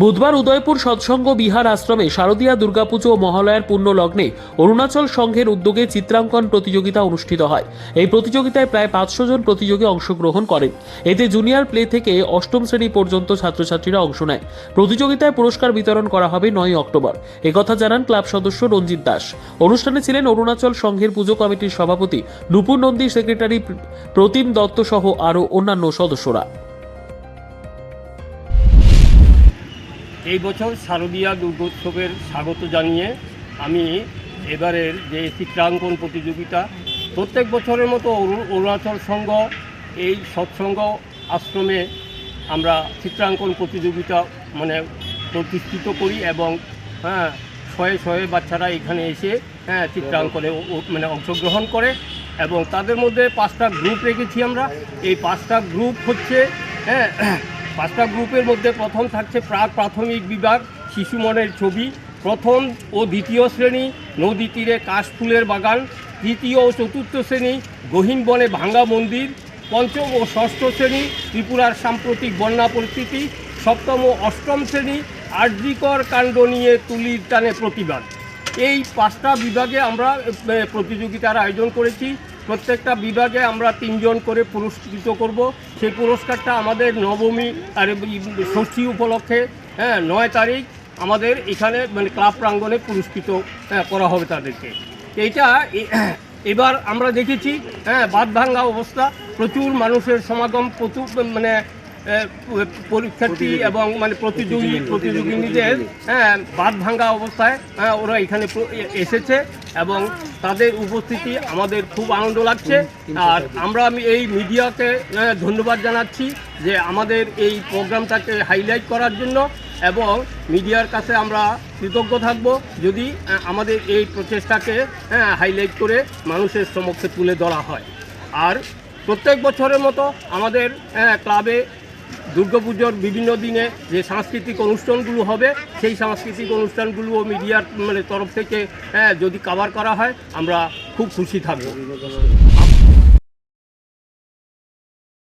বুধবার উদয়পুর সৎসঙ্গ বিহার আশ্রমে শারদীয়া দুর্গাপুজো ও মহালয়ার পূর্ণ লগ্নে অরুণাচল সংঘের উদ্যোগে চিত্রাঙ্কন প্রতিযোগিতা অনুষ্ঠিত হয়। এই প্রতিযোগিতায় প্রায় পাঁচশো জন প্রতিযোগী অংশগ্রহণ করেন। এতে জুনিয়র প্লে থেকে অষ্টম শ্রেণি পর্যন্ত ছাত্রছাত্রীরা অংশ নেয়। প্রতিযোগিতায় পুরস্কার বিতরণ করা হবে নয় অক্টোবর। একথা জানান ক্লাব সদস্য রঞ্জিত দাস। অনুষ্ঠানে ছিলেন অরুণাচল সংঘের পুজো কমিটির সভাপতি নুপুর নন্দী, সেক্রেটারি প্রতিম দত্ত সহ আরও অন্যান্য সদস্যরা। এই বছর শারদীয়া দুর্গোৎসবের স্বাগত জানিয়ে আমি এবারের যে চিত্রাঙ্কন প্রতিযোগিতা, প্রত্যেক বছরের মতো অরুণাচল সংঘ, এই সৎসঙ্গ আশ্রমে আমরা চিত্রাঙ্কন প্রতিযোগিতা মানে প্রতিষ্ঠিত করি এবং হ্যাঁ শয়ে শয়ে বাচ্চারা এখানে এসে হ্যাঁ চিত্রাঙ্কনে মানে অংশগ্রহণ করে এবং তাদের মধ্যে পাঁচটা গ্রুপ রেখেছি আমরা। এই পাঁচটা গ্রুপ হচ্ছে হ্যাঁ পাঁচটা গ্রুপের মধ্যে প্রথম থাকছে প্রাক প্রাথমিক বিভাগ, শিশু মনের ছবি, প্রথম ও দ্বিতীয় শ্রেণি, নদী তীরে কাশফুলের বাগান, তৃতীয় ও চতুর্থ শ্রেণি, গহীন বনে ভাঙ্গা মন্দির, পঞ্চম ও ষষ্ঠ শ্রেণি, ত্রিপুরার সাম্প্রতিক বন্যা পরিস্থিতি, সপ্তম ও অষ্টম শ্রেণি আর্যিকর কাণ্ড নিয়ে তুলির টানে প্রতিবাদ। এই পাঁচটা বিভাগে আমরা প্রতিযোগিতার আয়োজন করেছি। প্রত্যেকটা বিভাগে আমরা তিনজন করে পুরস্কৃত করব। সেই পুরস্কারটা আমাদের নবমী আর ষষ্ঠী উপলক্ষে হ্যাঁ নয় তারিখ আমাদের এখানে মানে ক্লাব প্রাঙ্গণে পুরস্কৃত হ্যাঁ, করা হবে তাদেরকে। এইটা এবার আমরা দেখেছি হ্যাঁ বাদ ভাঙ্গা অবস্থা। প্রচুর মানুষের সমাগম প্রচুর মানে পরীক্ষার্থী এবং মানে প্রতিযোগী প্রতিযোগিনীদের হ্যাঁ বাদ ভাঙ্গা অবস্থায় হ্যাঁ ওরা এখানে এসেছে এবং তাদের উপস্থিতি আমাদের খুব আনন্দ লাগছে। আর আমরা আমি এই মিডিয়াকে ধন্যবাদ জানাচ্ছি যে আমাদের এই প্রোগ্রামটাকে হাইলাইট করার জন্য এবং মিডিয়ার কাছে আমরা কৃতজ্ঞ থাকব। যদি আমাদের এই প্রচেষ্টাকে হ্যাঁ হাইলাইট করে মানুষের সমক্ষে তুলে ধরা হয়। আর প্রত্যেক বছরের মতো আমাদের ক্লাবে দুর্গাপুজোর বিভিন্ন দিনে যে সাংস্কৃতিক অনুষ্ঠানগুলো হবে সেই সাংস্কৃতিক অনুষ্ঠানগুলো মিডিয়ার মানে তরফ থেকে হ্যাঁ, যদি কাভার করা হয় আমরা খুব খুশি থাকব।